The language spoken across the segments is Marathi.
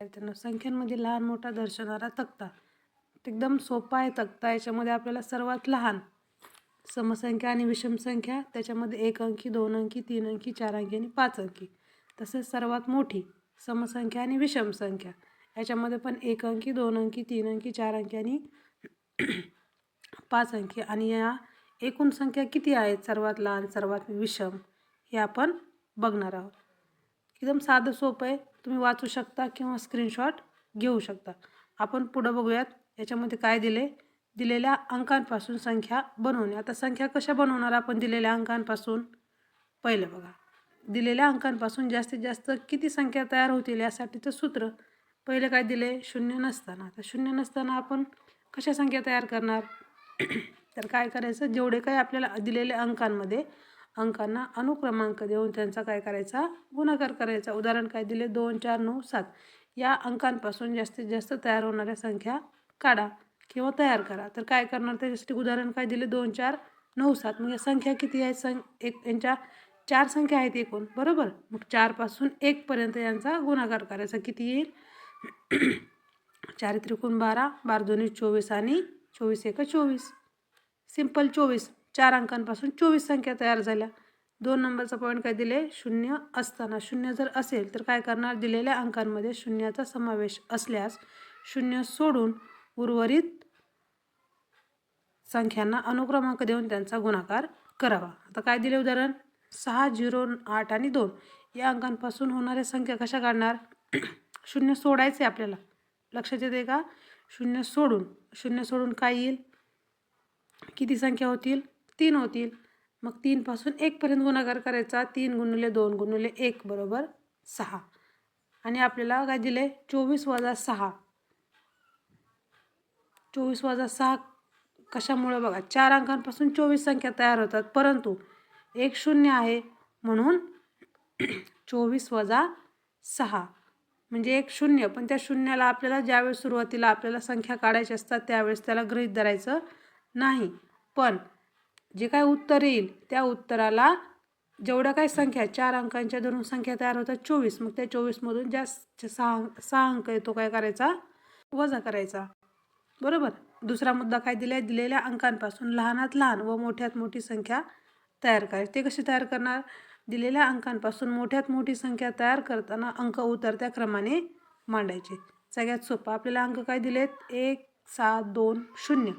विद्यार्थ्यांना संख्यांमध्ये लहान मोठा दर्शवणारा तक्ता. एकदम सोपा आहे तक्ता. याच्यामध्ये आपल्याला सर्वात लहान समसंख्या आणि विषमसंख्या त्याच्यामध्ये एक अंकी दोन अंकी तीन अंकी चार अंकी आणि पाच अंकी. तसेच सर्वात मोठी समसंख्या आणि विषमसंख्या याच्यामध्ये पण एक अंकी दोन अंकी तीन अंकी चार अंकी आणि पाच अंकी. आणि या एकूण संख्या किती आहेत सर्वात लहान सर्वात विषम हे आपण बघणार आहोत. एकदम साधं सोपं आहे. तुम्ही वाचू शकता किंवा स्क्रीनशॉट घेऊ शकता. आपण पुढं बघूयात. याच्यामध्ये काय दिले? दिलेल्या अंकांपासून संख्या बनवणे. आता संख्या कशा बनवणार? आपण दिलेल्या अंकांपासून? पहिलं बघा. दिलेल्या अंकांपासून जास्तीत जास्त किती संख्या तयार होतील यासाठीचं सूत्र. पहिले काय दिले? शून्य नसताना. तर शून्य नसताना आपण कशा संख्या तयार करणार? तर काय करायचं? जेवढे काही आपल्याला दिलेल्या अंकांमध्ये अंकांना अनुक्रमांक देऊन त्यांचा काय करायचा? गुणाकार करायचा. उदाहरण काय दिले? दोन चार नऊ सात. या अंकांपासून जास्तीत जास्त तयार होणाऱ्या संख्या काढा किंवा तयार करा. तर काय करणार? त्याच्यासाठी उदाहरण काय दिले? दोन चार नऊ सात. मग या संख्या किती आहेत? सं एक यांच्या चार संख्या आहेत एकूण. बरोबर? मग चारपासून एकपर्यंत यांचा गुणाकार करायचा. किती येईल? चार त्रिकोण बारा बारा दोन्ही चोवीस आणि चोवीस एक चोवीस. सिंपल चोवीस. चार अंकांपासून चोवीस संख्या तयार झाल्या. दोन नंबरचा पॉईंट काय दिले? शून्य असताना. शून्य जर असेल तर काय करणार? दिलेल्या अंकांमध्ये शून्याचा समावेश असल्यास शून्य सोडून उर्वरित संख्यांना अनुक्रमांक देऊन त्यांचा गुणाकार करावा. आता काय दिले उदाहरण? सहा झिरो आठ आणि दोन. या अंकांपासून होणाऱ्या संख्या कशा काढणार? शून्य सोडायचे आपल्याला. लक्षात येते का? शून्य सोडून. शून्य सोडून काय येईल? किती संख्या होतील? तीन होतील. मग तीनपासून एकपर्यंत गुणाकार करायचा. तीन गुणले दोन गुणले एक बरोबर सहा. आणि आपल्याला काय दिले? चोवीस वजा सहा. चोवीस वजा सहा कशामुळे बघा? चार अंकांपासून चोवीस संख्या तयार होतात. परंतु एक शून्य आहे म्हणून चोवीस वजा सहा. म्हणजे एक शून्य. पण त्या शून्याला आपल्याला ज्यावेळेस सुरुवातीला आपल्याला संख्या काढायची असतात त्यावेळेस त्याला गृहीत धरायचं नाही. पण जे काय उत्तर येईल त्या उत्तराला जेवढ्या काही संख्या चार अंकांच्या धरून संख्या तयार होतात चोवीस. मग त्या चोवीसमधून ज्या सहा सहा अंक येतो काय करायचा? वजा करायचा. बरोबर? दुसरा मुद्दा काय दिला आहे दिलेल्या अंकांपासून लहानात लहान व मोठ्यात मोठी संख्या तयार करायची ते कशी तयार करणार? दिलेल्या अंकांपासून मोठ्यात मोठी संख्या तयार करताना अंक उतरत्या क्रमाने मांडायचे. सगळ्यात सोपं. आपल्याला अंक काय दिलेत? एक सात दोन शून्य.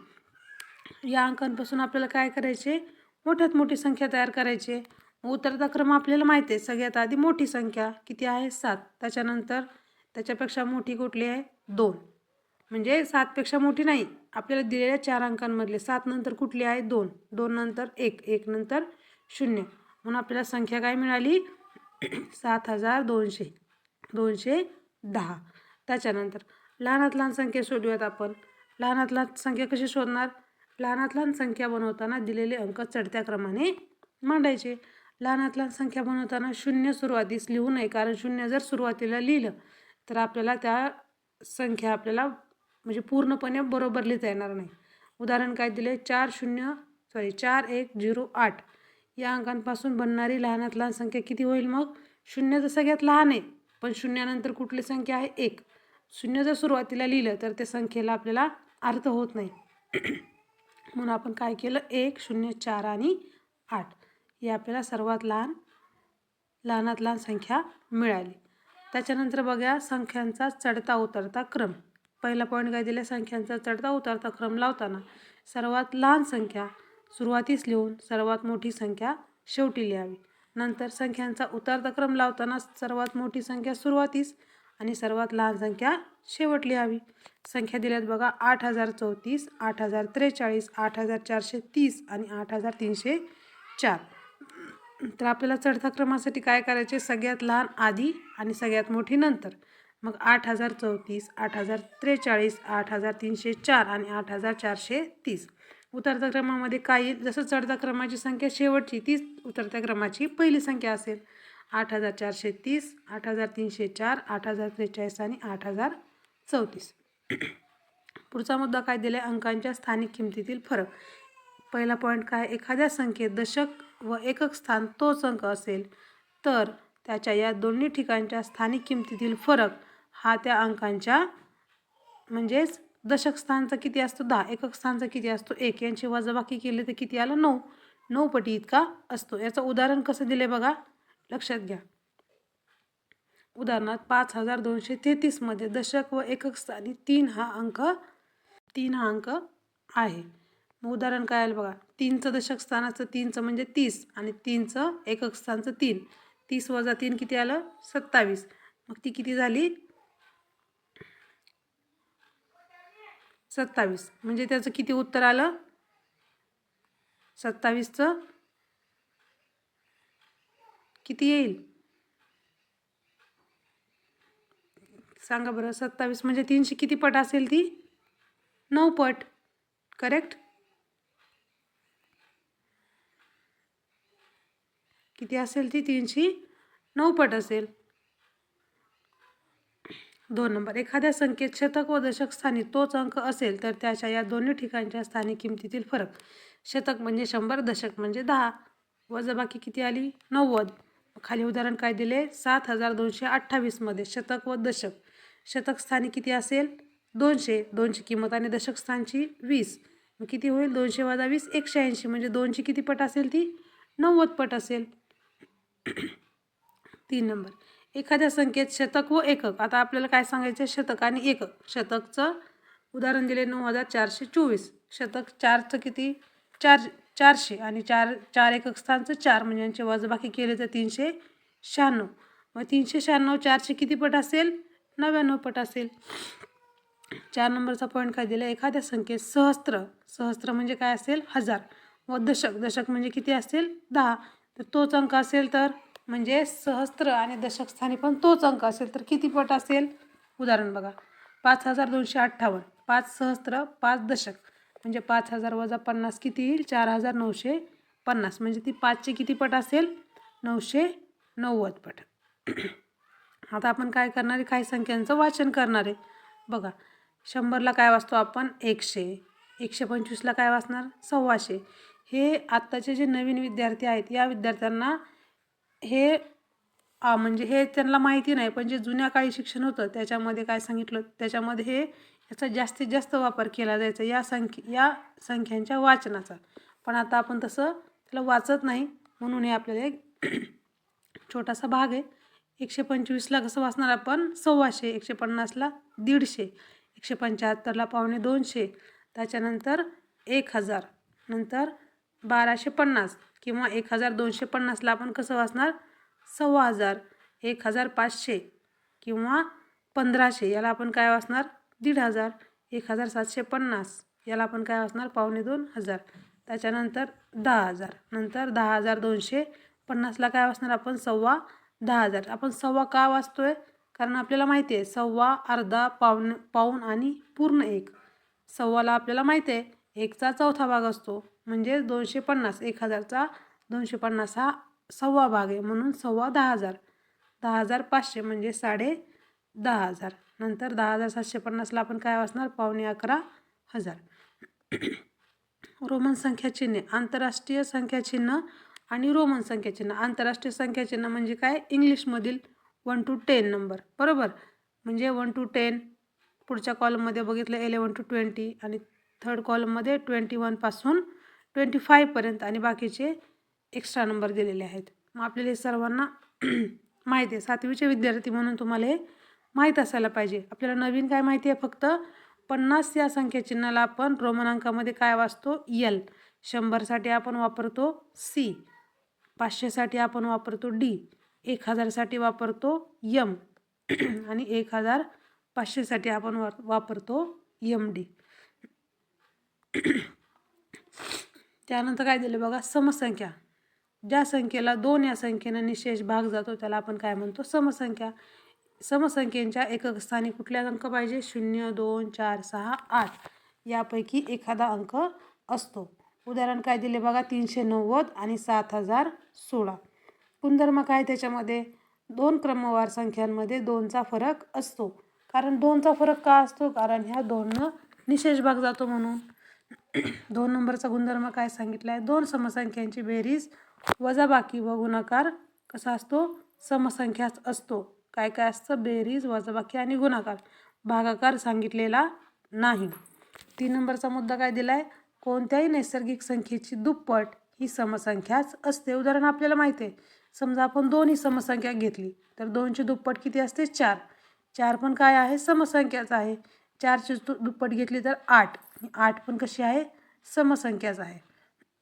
या अंकांपासून आपल्याला काय करायचे? मोठ्यात मोठी संख्या तयार करायची. उतरता क्रम आपल्याला माहिती आहे सगळ्यात आधी मोठी संख्या किती आहे? सात. त्याच्यानंतर त्याच्यापेक्षा मोठी कुठली आहे? दोन. म्हणजे सातपेक्षा मोठी नाही आपल्याला दिलेल्या चार अंकांमधले सात नंतर कुठली आहे? दोन. दोन नंतर एक. एक नंतर शून्य. म्हणून आपल्याला संख्या काय मिळाली? सात हजार दोनशे. दोनशे दहा. त्याच्यानंतर लहानात लहान संख्या शोधूयात आपण. लहानात लहान संख्या कशी शोधणार? लहानात लहान संख्या बनवताना दिलेले अंक चढत्या क्रमाने मांडायचे. लहानात लहान संख्या बनवताना शून्य सुरुवातीस लिहू नये कारण शून्य जर सुरुवातीला लिहिलं तर आपल्याला त्या संख्या आपल्याला म्हणजे पूर्णपणे बरोबर लिहिता येणार नाही. उदाहरण काय दिले? चार शून्य सॉरी चार एक झिरो आठ. या अंकांपासून बनणारी लहानात लहान संख्या किती होईल मग? शून्य तर सगळ्यात लहान आहे पण शून्यानंतर कुठली संख्या आहे? एक. शून्य जर सुरुवातीला लिहिलं तर त्या संख्येला आपल्याला अर्थ होत नाही. म्हणून आपण काय केलं? एक शून्य चार आणि आठ. ही आपल्याला सर्वात लहान लहानात लहान संख्या मिळाली. त्याच्यानंतर बघा संख्यांचा चढता उतरता क्रम. पहिला पॉईंट काय दिला? संख्यांचा चढता उतरता क्रम लावताना सर्वात लहान संख्या सुरुवातीस लिहून सर्वात मोठी संख्या शेवटी लिहावी. नंतर संख्यांचा उतरता क्रम लावताना सर्वात मोठी संख्या सुरुवातीस आणि सर्वात लहान संख्या शेवट लिहावी संख्या दिल्यात बघा आठ हजार चौतीस आठ हजार त्रेचाळीस आठ हजार चारशे तीस आणि आठ हजार तीनशे चार. तर आपल्याला चढता क्रमासाठी काय करायचे? सगळ्यात लहान आधी आणि सगळ्यात मोठी नंतर. मग आठ हजार चौतीस आठ हजार त्रेचाळीस आठ हजार तीनशे चार आणि आठ हजार चारशे तीस. उतरत्या क्रमामध्ये काय येईल? जसं चढत्या क्रमाची संख्या शेवटची तीच उतरत्या क्रमाची पहिली संख्या असेल. आठ हजार चारशे तीस आठ हजार तीनशे चार आठ हजार त्रेचाळीस आणि आठ हजार चौतीस. पुढचा मुद्दा काय दिला आहे अंकांच्या स्थानिक किमतीतील फरक. पहिला पॉईंट काय? एखाद्या संख्येत दशक व एकक स्थान तोच अंक असेल तर त्याच्या या दोन्ही ठिकाणच्या स्थानिक किमतीतील फरक हा त्या अंकांच्या म्हणजेच दशक स्थानचा किती असतो? दहा. एकक स्थानचा किती असतो? एक. यांची वजाबाकी केली तर किती आलं? नऊ. नऊ पटी इतका असतो. याचं उदाहरण कसं दिले बघा? लक्षात घ्या. उदाहरणार्थ पाच हजार दोनशे तेहतीसमध्ये दशक व एकक स्थानी तीन हा अंक तीन हा अंक आहे. मग उदाहरण काय आलं बघा. तीनचं दशक स्थानाचं तीनचं म्हणजे तीस आणि तीनचं एकक स्थानचं तीन. तीस वजा तीन किती आलं? सत्तावीस. मग ती किती झाली? सत्तावीस. म्हणजे त्याचं किती उत्तर आलं? सत्तावीसचं किती येईल? सांगा बरं सत्तावीस म्हणजे तीनशे किती पट असेल ती? नऊ पट. करेक्ट किती असेल ती? तीनशे नऊ पट असेल. दोन नंबर. एखाद्या संख्येत शतक व दशक स्थानी तोच अंक असेल तर त्याच्या या दोन्ही ठिकाणच्या स्थानिक किमतीतील फरक. शतक म्हणजे शंभर दशक म्हणजे दहा. वजबाकी किती आली? नव्वद. खाली उदाहरण काय दिले? सात हजार दोनशे अठ्ठावीसमध्ये शतक व दशक. शतक स्थानी किती असेल? दोनशे. दोनशे किंमत आणि दशक स्थानची वीस. मग किती होईल? दोनशे वजा वीस एकशे ऐंशी. म्हणजे दोनशे किती पट असेल ती? नव्वद पट असेल. तीन नंबर. एखाद्या संख्येत शतक व एकक. आता आपल्याला काय सांगायचं आहे शतक आणि एकक. शतकचं उदाहरण दिले नऊ हजार चारशे चोवीस. शतक चारचं किती? चार चारशे आणि चार चार एकक स्थानचं चार म्हणजे यांचे वजबाकी केले तर तीनशे शहाण्णव. मग तीनशे शहाण्णव चारशे किती पट असेल? नव्याण्णव पट असेल. चार नंबरचा पॉईंट काय दिला? एखाद्या संख्येत सहस्त्र. सहस्त्र म्हणजे काय असेल? हजार. व दशक. दशक म्हणजे किती असेल? दहा. तर तोच अंक असेल तर म्हणजे सहस्त्र आणि दशक स्थानी पण तोच अंक असेल तर किती पट असेल? उदाहरण बघा. पाच हजार दोनशे अठ्ठावन्न. पाच सहस्त्र पाच दशक. म्हणजे पाच हजार वजा पन्नास किती येईल? चार हजार नऊशे पन्नास. म्हणजे ती पाचचे किती पट असेल? नऊशे नव्वद पट. आता आपण काय करणार आहे? काही संख्यांचं वाचन करणार आहे. बघा शंभरला काय वाचतो आपण? एकशे. एकशे पंचवीसला काय वाचणार? सव्वाशे. हे आत्ताचे जे नवीन विद्यार्थी आहेत या विद्यार्थ्यांना हे म्हणजे हे त्यांना माहिती नाही पण जे जुन्या काळी शिक्षण होतं त्याच्यामध्ये काय सांगितलं? त्याच्यामध्ये हे याचा जास्तीत जास्त वापर केला जायचा या संख्ये या संख्यांच्या वाचनाचा. पण आता आपण तसं त्याला वाचत नाही म्हणून हे आपल्याला एक छोटासा भाग आहे. एकशे पंचवीसला कसं वाचणार आपण? सव्वाशे एकशे पन्नासला दीडशे एकशे पंच्याहत्तरला पावणे दोनशे त्याच्यानंतर एक हजार नंतर बाराशे पन्नास किंवा एक हजार दोनशे पन्नासला आपण कसं वाचणार? सव्वा हजार एक हजार पाचशे किंवा पंधराशे याला आपण काय वाचणार? दीड हजार एक हजार सातशे पन्नास. याला आपण काय वाचणार? पावणे दोन हजार. त्याच्यानंतर दहा हजार. नंतर दहा हजार दोनशे पन्नासला काय वाचणार आपण? सव्वा दहा हजार. आपण सव्वा का वाचतोय? कारण आपल्याला माहिती आहे सव्वा अर्धा पाऊण पाऊण आणि पूर्ण एक. सव्वाला आपल्याला माहिती आहे एकचा चौथा भाग असतो. म्हणजे दोनशे पन्नास. एक हजारचा दोनशे पन्नास हा सव्वा भाग आहे. म्हणून सव्वा दहा हजार. दहा हजार पाचशे म्हणजे साडे दहा हजार. नंतर दहा हजार सातशे पन्नासला आपण काय वाचणार? पावणे अकरा हजार. रोमन संख्या चिन्ह. आंतरराष्ट्रीय संख्या चिन्ह आणि रोमन संख्या चिन्ह. आंतरराष्ट्रीय संख्या चिन्ह म्हणजे काय? इंग्लिशमधील वन टू टेन नंबर. बरोबर? म्हणजे वन टू टेन. पुढच्या कॉलममध्ये बघितलं इलेवन टू ट्वेंटी आणि थर्ड कॉलममध्ये ट्वेंटी वनपासून ट्वेंटी फायपर्यंत आणि बाकीचे एक्स्ट्रा नंबर दिलेले आहेत. मग आपल्याला हे सर्वांना माहिती आहे. सातवीचे विद्यार्थी म्हणून तुम्हाला हे माहीत असायला पाहिजे. आपल्याला नवीन काय माहिती आहे फक्त पन्नास या संख्या चिन्हाला आपण रोमन अंकामध्ये काय वाचतो? यल शंभरसाठी आपण वापरतो सी पाचशेसाठी आपण वापरतो डी एक हजारसाठी वापरतो यम आणि एक हजार पाचशेसाठी आपण वा वापरतो यम डी त्यानंतर काय दिलं बघा? समसंख्या. ज्या संख्येला दोन या संख्येनं निशेष भाग जातो त्याला आपण काय म्हणतो? समसंख्या. समसंख्येच्या एककस्थानी कुठल्या अंक पाहिजे? शून्य दोन चार सहा आठ. यापैकी एखादा अंक असतो. उदाहरण काय दिले बघा? तीनशे नव्वद आणि सात हजार सोळा. गुणधर्म काय त्याच्यामध्ये? दोन क्रमवार संख्यांमध्ये दोनचा फरक असतो. कारण दोनचा फरक का असतो? कारण ह्या दोननं निशेष भाग जातो म्हणून. दोन नंबरचा गुणधर्म काय सांगितला आहे दोन समसंख्यांची बेरीज वजाबाकी व गुणाकार कसा असतो? समसंख्याच असतो. काय काय असतं? बेरीज वजाबाकी आणि गुणाकार. भागाकार सांगितलेला नाही. तीन नंबरचा मुद्दा काय दिला आहे कोणत्याही नैसर्गिक संख्येची दुप्पट ही समसंख्याच असते. उदाहरण आपल्याला माहिती आहे. समजा आपण दोन ही समसंख्या घेतली तर दोनची दुप्पट किती असते? चार. चार पण काय आहे? समसंख्याच आहे. चारची दु दुप्पट घेतली तर आठ. आठ पण कशी आहे? समसंख्याच आहे.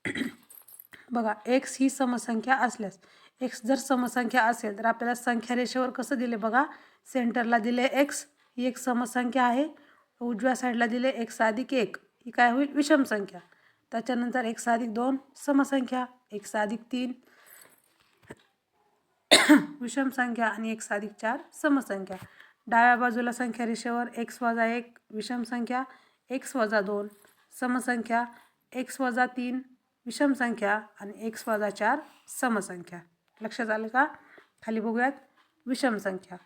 बघा एक्स ही समसंख्या असल्यास एक्स जर समसंख्या असेल तर आपल्याला संख्या रेषेवर कसं दिले बघा? सेंटरला दिले एक्स ही एक समसंख्या आहे. उजव्या साईडला दिले एक्स अधिक एक. ही काय होईल? विषम संख्या. त्याच्यानंतर एक्स अधिक दोन समसंख्या. एक्स अधिक तीन. विषम संख्या आणि एक्स अधिक चार समसंख्या. डाव्या बाजूला संख्या रेषेवर एक्स वजा एक विषम संख्या. एक्स वजा दोन समसंख्या. एक्स वजा तीन विषम संख्या. आणि एक्स वजा चार समसंख्या. लक्षात आलं का? खाली बघूयात. विषम संख्या.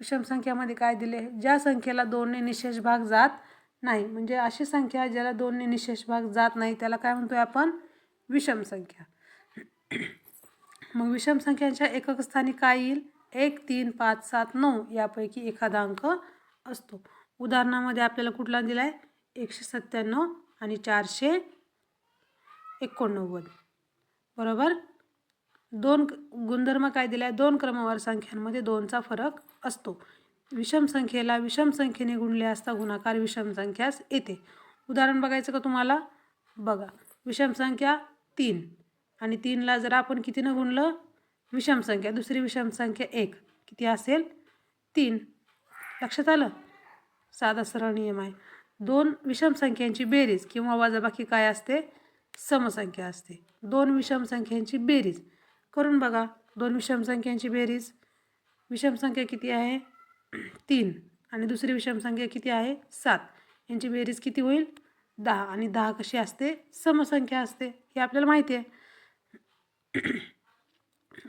विषम संख्यामध्ये काय दिले? ज्या संख्येला दोनने निशेष भाग जात नाही म्हणजे अशी संख्या ज्याला दोनने निशेष भाग जात नाही त्याला काय म्हणतोय आपण? विषम संख्या. मग विषम संख्यांच्या एकक स्थानी काय येईल? एक तीन पाच सात नऊ यापैकी एखादा अंक असतो. उदाहरणामध्ये आपल्याला कुठला दिला आहे एकशे सत्त्याण्णव आणि चारशे एकोणनव्वद. बरोबर? दोन गुणधर्म काय दिला आहे दोन क्रमवार संख्यांमध्ये दोनचा फरक असतो. विषम संख्येला विषम संख्येने गुणले असता गुणाकार विषम संख्यास येते. उदाहरण बघायचं का तुम्हाला? बघा. विषम संख्या तीन. आणि तीनला जर आपण कितीनं गुणलं? विषम संख्या. दुसरी विषम संख्या एक. किती असेल? तीन. लक्षात आलं? साधा सरळ नियम आहे. दोन विषम संख्यांची बेरीज किंवा वजाबाकी काय असते? समसंख्या असते. दोन विषम संख्यांची बेरीज. करून बघा. दोन विषम संख्यांची बेरीज. विषम संख्या किती आहे? तीन. आणि दुसरी विषम संख्या किती आहे? सात. यांची बेरीज किती होईल? दहा. आणि दहा कशी असते? समसंख्या असते. हे आपल्याला माहिती आहे.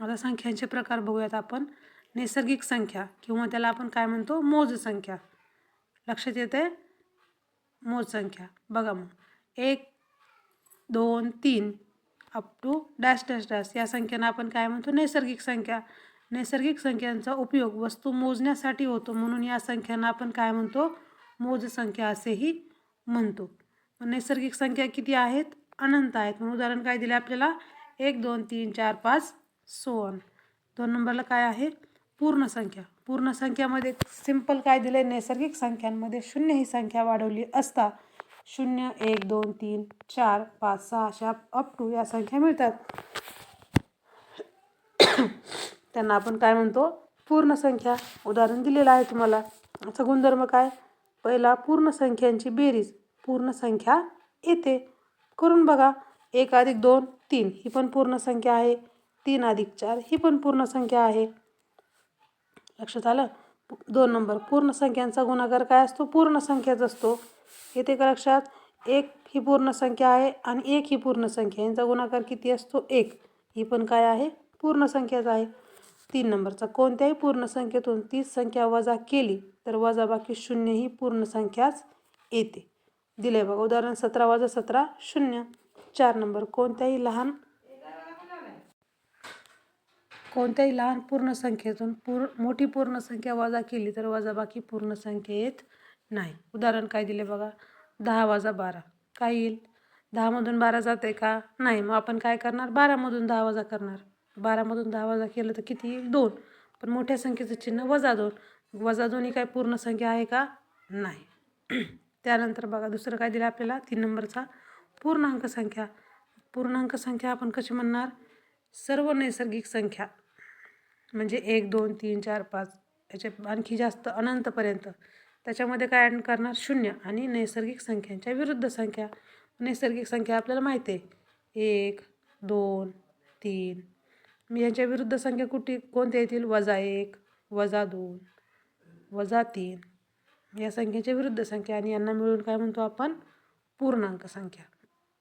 आता संख्यांचे प्रकार बघूयात आपण. नैसर्गिक संख्या किंवा त्याला आपण काय म्हणतो? मोज संख्या. लक्षात येते मोज संख्या. बघा मग. एक दोन तीन. Up to dash dash dash या संख्यांना आपण काय म्हणतो? नैसर्गिक संख्या. नैसर्गिक संख्यांचा उपयोग वस्तू मोजण्यासाठी होतो. म्हणून या संख्यांना आपण काय म्हणतो? मोजसंख्या असेही म्हणतो. नैसर्गिक संख्या किती आहेत? अनंत आहेत. म्हणून उदाहरण काय दिले आपल्याला? एक दोन तीन चार पाच सोन दोन नंबरला काय आहे? पूर्ण संख्या. पूर्ण संख्यामध्ये सिंपल काय दिले नैसर्गिक संख्यांमध्ये शून्य ही संख्या वाढवली असता शून्य एक दोन तीन चार पाच सहा अशा अप टू या संख्या मिळतात. त्यांना आपण काय म्हणतो? पूर्ण संख्या उदाहरण दिलेलं आहे तुम्हाला. याचा गुणधर्म काय? पहिला पूर्ण संख्यांची बेरीज. पूर्ण संख्या येते. करून बघा. एक अधिक दोन तीन. ही पण पूर्ण संख्या आहे. तीन अधिक चार ही पण पूर्ण संख्या आहे. लक्षात आलं? दोन नंबर. पूर्ण संख्यांचा गुणाकार काय असतो? पूर्ण संख्याच असतो. येते का लक्षात एक ही पूर्ण संख्या आहे आणि एक ही पूर्ण संख्या. यांचा गुणाकार किती असतो? एक. ही पण काय आहे? पूर्ण संख्याच आहे. तीन नंबरचा. कोणत्याही पूर्ण संख्येतून तीच संख्या वजा केली तर वजा बाकी शून्य ही पूर्ण संख्याच येते. दिले बघा उदाहरण सतरा वजा सतरा शून्य. चार नंबर. कोणत्याही लहान कोणत्याही लहान पूर्ण संख्येतून पूर मोठी पूर्ण संख्या वजा केली तर वजाबाकी पूर्ण संख्येत नाही. उदाहरण काय दिले बघा? दहा वाजा बारा. काय येईल? दहामधून बारा जाते का? नाही. मग आपण काय करणार? बारामधून दहा वाजा करणार. बारामधून दहा वाजा केलं तर किती येईल? दोन. पण मोठ्या संख्येचं चिन्ह वजा दोन. वजा दोन ही काय पूर्ण संख्या आहे का? नाही. त्यानंतर बघा दुसरं काय दिलं आपल्याला? तीन नंबरचा पूर्णांक संख्या. पूर्णांक संख्या आपण कशी म्हणणार? सर्व नैसर्गिक संख्या. म्हणजे एक दोन तीन चार पाच. याच्या आणखी जास्त अनंतपर्यंत. त्याच्यामध्ये काय ॲड करणार? शून्य आणि नैसर्गिक संख्यांच्या विरुद्ध संख्या. नैसर्गिक संख्या आपल्याला माहिती आहे. एक दोन तीन. मी यांच्या विरुद्ध संख्या कुठे कोणत्या येतील? वजा एक वजा दोन वजा तीन. या संख्येच्या विरुद्ध संख्या आणि यांना मिळून काय म्हणतो आपण? पूर्णांक संख्या.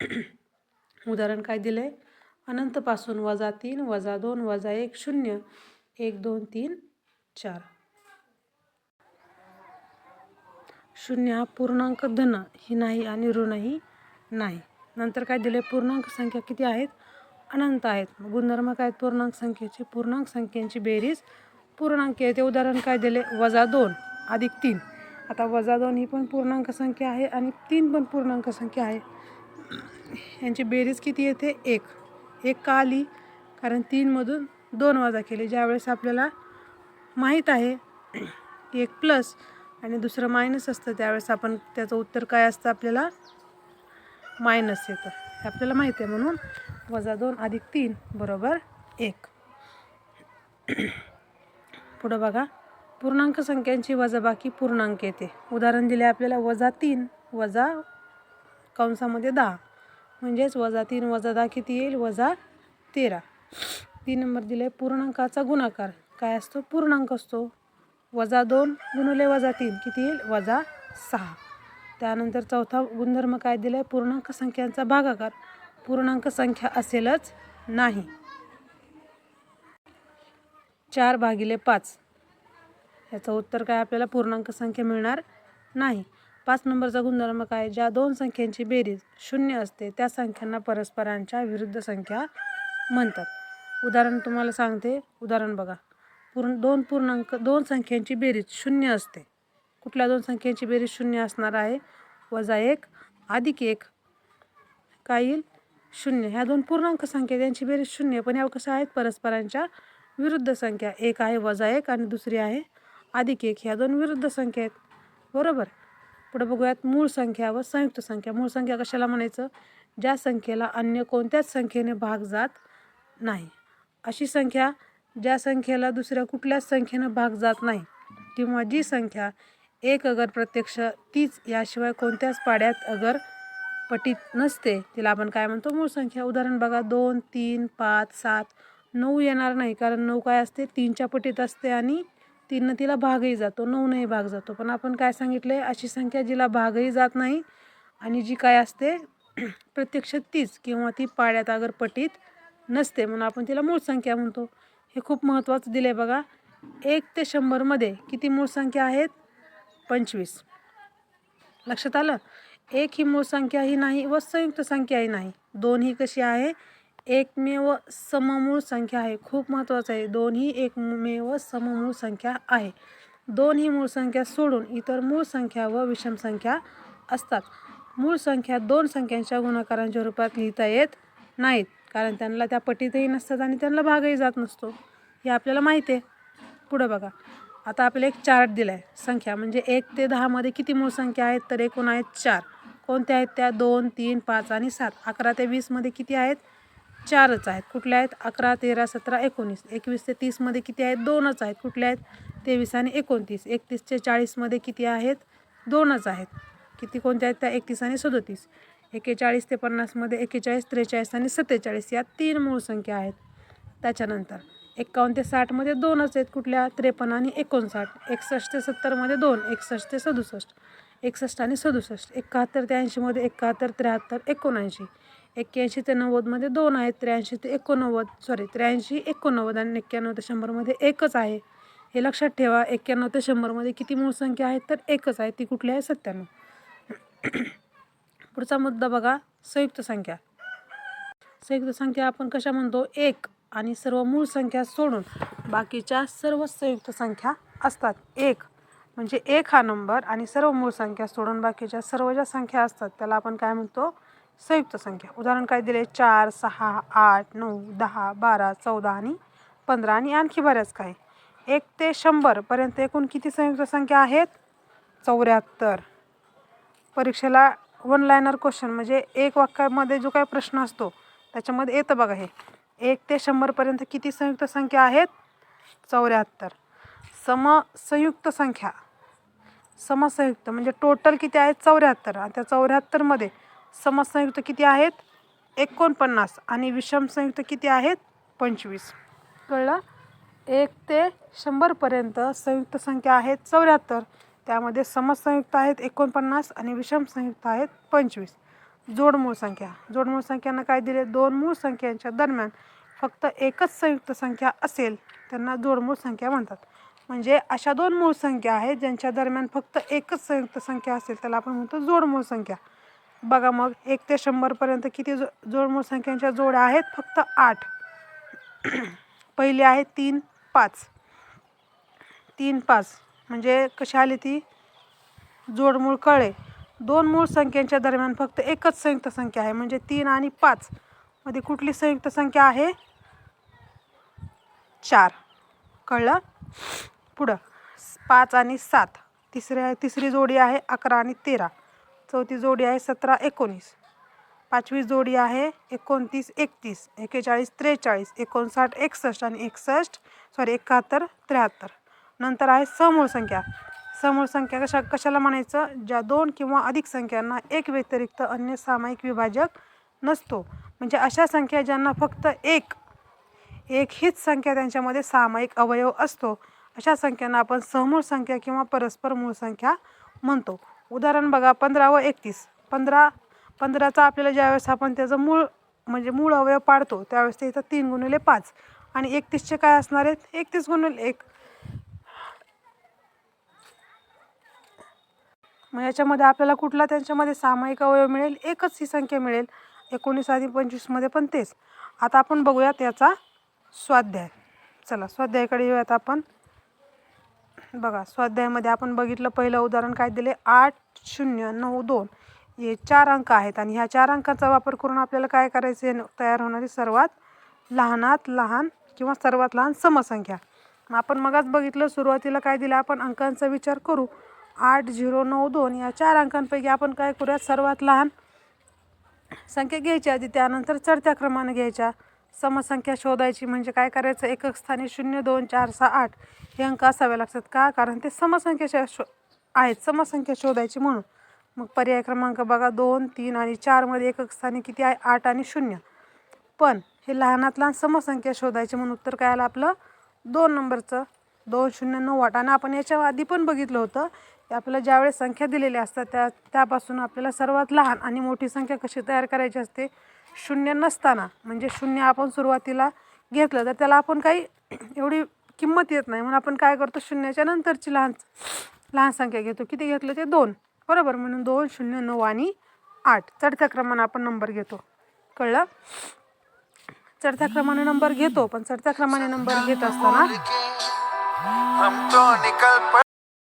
उदाहरण काय दिलं आहे अनंतपासून वजा तीन वजा दोन वजा एक शून्य. एक दोन तीन चार. शून्य हा पूर्णांक धन ही नाही आणि ऋणही नाही. नंतर काय दिले? पूर्णांक संख्या किती आहेत? अनंत आहेत. गुणधर्म काय आहेत? पूर्णांक संख्येचे. पूर्णांक संख्येची बेरीज पूर्णांक आहे. ते उदाहरण काय दिले? वजा दोन अधिक तीन. आता वजा दोन ही पण पूर्णांक संख्या आहे आणि तीन पण पूर्णांक संख्या आहे. यांची बेरीज किती येते? एक. एक का आली? कारण तीनमधून दोन वजा केले. ज्यावेळेस आपल्याला माहीत आहे एक प्लस आणि दुसरं मायनस असतं. त्यावेळेस आपण त्याचं उत्तर काय असतं आपल्याला? मायनस येतं. हे आपल्याला माहिती आहे म्हणून वजा दोन अधिक तीन बरोबर एक. पुढं बघा. पूर्णांक संख्यांची वजाबाकी पूर्णांक येते. उदाहरण दिले आपल्याला वजा तीन वजा कंसामध्ये दहा. म्हणजेच वजा तीन वजा दहा किती येईल? वजा तेरा. तीन नंबर दिले पूर्णांकाचा गुणाकार. काय असतो? पूर्णांक असतो. वजा दोन गुणुले वजा तीन. किती येईल? वजा सहा. त्यानंतर चौथा गुणधर्म काय दिला आहे पूर्णांक संख्यांचा भागाकार. पूर्णांक संख्या असेलच नाही. चार भागिले पाच. याचं उत्तर काय? आपल्याला पूर्णांक संख्या मिळणार नाही. पाच नंबरचा गुणधर्म काय? ज्या दोन संख्यांची बेरीज शून्य असते त्या संख्यांना परस्परांच्या विरुद्ध संख्या म्हणतात. उदाहरण तुम्हाला सांगते. उदाहरण बघा. पूर्ण दोन पूर्णांक दोन संख्यांची बेरीज शून्य असते. कुठल्या दोन संख्यांची बेरीज शून्य असणार आहे? वजा एक अधिक एक काय येईल? शून्य. ह्या दोन पूर्णांक संख्या त्यांची बेरीज शून्य पण या कशा आहेत? परस्परांच्या विरुद्ध संख्या. एक आहे वजा एक आणि दुसरी आहे अधिक एक. ह्या दोन विरुद्ध संख्या आहेत. बरोबर? पुढे बघूयात मूळ संख्या व संयुक्त संख्या. मूळ संख्या कशाला म्हणायचं? ज्या संख्येला अन्य कोणत्याच संख्येने भाग जात नाही. अशी संख्या ज्या संख्येला दुसऱ्या कुठल्याच संख्येनं भाग जात नाही किंवा जी संख्या एक अगर प्रत्यक्ष तीच याशिवाय कोणत्याच पाड्यात अगर पटीत नसते तिला आपण काय म्हणतो? मूळ संख्या. उदाहरण बघा दोन तीन पाच सात नऊ येणार नाही कारण नऊ काय असते? तीनच्या पटीत असते आणि तीननं तिला भागही जातो. नऊनही भाग जातो. पण आपण काय सांगितले अशी संख्या जिला भागही जात नाही आणि जी काय असते? प्रत्यक्ष तीच किंवा ती पाड्यात अगर पटीत नसते म्हणून आपण तिला मूळ संख्या म्हणतो. हे खूप महत्त्वाचं दिलं आहे बघा. एक ते शंभरमध्ये किती मूळ संख्या आहेत? पंचवीस. लक्षात आलं? एक ही मूळ संख्या ही नाही व संयुक्त संख्याही नाही. दोन ही कशी आहे? एकमेव सममूळ संख्या आहे. खूप महत्त्वाचं आहे. दोन ही एकमेव सममूळ संख्या आहे. दोन ही मूळ संख्या सोडून इतर मूळ संख्या व विषम संख्या असतात. मूळ संख्या दोन संख्यांच्या गुणाकारांच्या रूपात लिहिता येत नाहीत. कारण त्यांना त्या पटीतही नसतात आणि त्यांना भागही जात नसतो. हे आपल्याला माहिती आहे. पुढं बघा. आता आपल्याला एक चार्ट दिला आहे संख्या म्हणजे एक ते दहामध्ये किती मूळ संख्या आहेत? तर एकूण आहेत चार. कोणत्या आहेत? त्या दोन तीन पाच आणि सात. अकरा ते वीसमध्ये किती आहेत? चारच आहेत. कुठल्या आहेत? अकरा तेरा सतरा एकोणीस. एकवीस ते तीसमध्ये किती आहेत? दोनच आहेत. कुठल्या आहेत? तेवीस आणि एकोणतीस. एकतीस ते चाळीसमध्ये किती आहेत? दोनच आहेत. किती कोणत्या आहेत? त्या एकतीस आणि सदोतीस. एकेचाळीस ते पन्नासमध्ये एकेचाळीस त्रेचाळीस आणि सत्तेचाळीस या तीन मूळ संख्या आहेत. त्याच्यानंतर एक्कावन्न ते साठमध्ये दोनच आहेत कुठल्या? त्रेपन्न आणि एकोणसाठ. एकसष्ट ते सत्तरमध्ये दोन एकसष्ट ते सदुसष्ट. एकसष्ट आणि सदुसष्ट. एकाहत्तर ते ऐंशीमध्ये एकाहत्तर त्र्याहत्तर एकोणऐंशी. एक्क्याऐंशी ते नव्वदमध्ये दोन आहेत त्र्याऐंशी ते एकोणनव्वद. सॉरी त्र्याऐंशी एकोणनव्वद आणि एक्क्याण्णव ते शंभरमध्ये एकच आहे. हे लक्षात ठेवा एक्क्याण्णव ते शंभरमध्ये किती मूळ संख्या आहेत? तर एकच आहे ती कुठली आहे? सत्त्याण्णव. पुढचा मुद्दा बघा संयुक्त संख्या. संयुक्त संख्या आपण कशा म्हणतो? एक आणि सर्व मूळ संख्या सोडून बाकीच्या सर्व संयुक्त संख्या असतात. एक म्हणजे एक हा नंबर आणि सर्व मूळ संख्या सोडून बाकीच्या सर्व ज्या संख्या असतात त्याला आपण काय म्हणतो? संयुक्त संख्या. उदाहरण काय दिले? चार सहा आठ नऊ दहा बारा चौदा आणि पंधरा आणि आणखी बऱ्याच काही. एक ते शंभरपर्यंत एकूण किती संयुक्त संख्या आहेत? चौऱ्याहत्तर. परीक्षेला वन लायनर क्वेश्चन म्हणजे एक वाक्यामध्ये जो काय प्रश्न असतो त्याच्यामध्ये येतं बघा हे. एक ते शंभरपर्यंत किती संयुक्त संख्या आहेत? चौऱ्याहत्तर. समसंयुक्त संख्या. समसंयुक्त म्हणजे टोटल किती आहेत चौऱ्याहत्तर. आणि त्या चौऱ्याहत्तरमध्ये समसंयुक्त किती आहेत? एकोणपन्नास. आणि विषम संयुक्त किती आहेत? पंचवीस. कळलं? एक ते शंभरपर्यंत संयुक्त संख्या आहेत चौऱ्याहत्तर. त्यामध्ये समसंयुक्त आहेत एकोणपन्नास आणि विषम संयुक्त आहेत पंचवीस. जोडमूळ संख्या. जोडमूळ संख्यांना काय दिले? दोन मूळ संख्यांच्या दरम्यान फक्त एकच संयुक्त संख्या असेल त्यांना जोडमूळ संख्या म्हणतात. म्हणजे अशा दोन मूळ संख्या आहेत ज्यांच्या दरम्यान फक्त एकच संयुक्त संख्या असेल त्याला आपण म्हणतो जोडमूळ संख्या. बघा मग एक ते शंभरपर्यंत किती जो जोडमूळ संख्यांच्या जोड्या आहेत? फक्त आठ. पहिली आहे तीन पाच. तीन पाच. म्हणजे कशी आली ती? जोडमूळ कळे. दोन मूळ संख्यांच्या दरम्यान फक्त एकच संयुक्त संख्या आहे म्हणजे तीन आणि पाच. मध्ये कुठली संयुक्त संख्या आहे? चार. कळलं? पुढं. पाच आणि सात. तिसऱ्या तिसरी जोडी आहे अकरा आणि तेरा. चौथी जोडी आहे सतरा एकोणीस. पाचवी जोडी आहे एकोणतीस एकतीस. एक्केचाळीस त्रेचाळीस. एकोणसाठ एकसष्ट आणि एकसष्ट. सॉरी एकाहत्तर त्र्याहत्तर. नंतर आहे समूळ संख्या. समूळ संख्या कशा कशाला म्हणायचं? ज्या दोन किंवा अधिक संख्यांना एक व्यतिरिक्त अन्य सामायिक विभाजक नसतो. म्हणजे अशा संख्या ज्यांना फक्त एक एक हीच संख्या त्यांच्यामध्ये सामायिक अवयव असतो अशा संख्यांना आपण समूळ संख्या किंवा परस्पर मूळ संख्या म्हणतो. उदाहरण बघा पंधरा व एकतीस. पंधरा पंधराचा आपल्याला ज्यावेळेस आपण त्याचं मूळ म्हणजे मूळ अवयव पाडतो त्यावेळेस ते इथं तीन गुणिले पाच. आणि एकतीसचे काय असणार आहेत? एकतीस गुणिले एक. मग याच्यामध्ये आपल्याला कुठला त्यांच्यामध्ये सामायिक अवयव मिळेल? एकच ही संख्या मिळेल. एकोणीस आणि पंचवीसमध्ये पण तेच. आता आपण बघूयात याचा स्वाध्याय. चला स्वाध्यायाकडे येऊयात आपण. बघा स्वाध्यायामध्ये आपण बघितलं पहिलं उदाहरण काय दिले? आठ शून्य नऊ दोन. हे चार अंक आहेत आणि ह्या चार अंकांचा वापर करून आपल्याला काय करायचं? आहे तयार होणारी सर्वात लहानात लहान किंवा सर्वात लहान समसंख्या. मग आपण मगाच बघितलं सुरुवातीला काय दिलं आपण? अंकांचा विचार करू. आठ झिरो नऊ दोन या चार अंकांपैकी आपण काय करूयात? सर्वात लहान संख्या घ्यायची आधी त्यानंतर चढत्या क्रमाने घ्यायच्या. समसंख्या शोधायची म्हणजे काय करायचं? एकक स्थानी शून्य दोन चार सहा आठ हे अंक असावे लागतात. का? कारण ते समसंख्या शो आहेत. समसंख्या शोधायची म्हणून. मग पर्याय क्रमांक बघा. दोन तीन आणि चारमध्ये एकक स्थानी किती आहे? आठ आणि शून्य. पण हे लहानात लहान समसंख्या शोधायची म्हणून उत्तर काय आलं आपलं? दोन नंबरचं. दोन शून्य नऊ आठ. आणि आपण याच्या आधी पण बघितलं होतं आपल्याला ज्यावेळेस संख्या दिलेल्या असतात त्या त्यापासून आपल्याला सर्वात लहान आणि मोठी संख्या कशी तयार करायची असते? शून्य नसताना. म्हणजे शून्य आपण सुरुवातीला घेतलं तर त्याला आपण काही एवढी किंमत येत नाही. म्हणून आपण काय करतो? शून्याच्या नंतरची लहान लहान संख्या घेतो. किती घेतलं? ते दोन. बरोबर? म्हणून दोन शून्य नऊ आणि आठ. चढत्या क्रमाने आपण नंबर घेतो. कळलं? चढत्या क्रमाने नंबर घेतो पण चढत्या क्रमाने नंबर घेत असताना